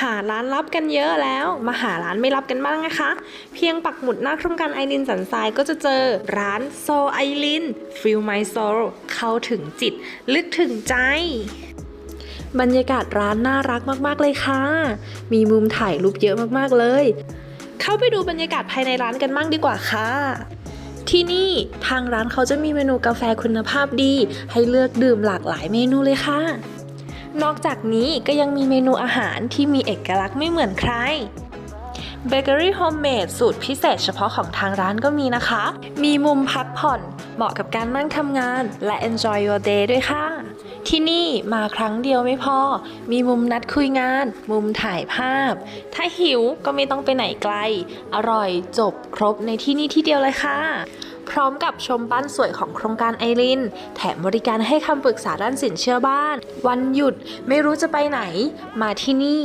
หาร้านลับกันเยอะแล้ว มาหาร้านไม่ลับกันบ้างนะคะ เพียงปักหมุดหน้าโครงการไอรินสันทรายก็จะเจอร้านโซไอรินฟิลไมโซเข้าถึงจิต ลึกถึงใจบรรยากาศร้านน่ารักมากๆเลยค่ะ มีมุมถ่ายรูปเยอะมากๆเลย เข้าไปดูบรรยากาศภายในร้านกันบ้างดีกว่าค่ะ ที่นี่ทางร้านเขาจะมีเมนูกาแฟคุณภาพดี ให้เลือกดื่มหลากหลายเมนูเลยค่ะ นอกจากนี้ก็ยังมีเมนูอาหารที่มีเอกลักษณ์ไม่เหมือนใครเบเกอรี่โฮมเมดสูตรพิเศษเฉพาะของทางร้านก็มีนะคะ มีมุมพักผ่อน เหมาะกับการนั่งทำงาน และ enjoy your day ด้วยค่ะ ที่นี่มาครั้งเดียวไม่พอ มีมุมนัดคุยงาน มุมถ่ายภาพ ถ้าหิวก็ไม่ต้องไปไหนไกล อร่อยจบครบในที่นี่ที่เดียวเลยค่ะ พร้อมกับชมบ้านสวยของโครงการไอริน แถมบริการให้คำปรึกษาด้านสินเชื่อบ้าน วันหยุดไม่รู้จะไปไหน มาที่นี่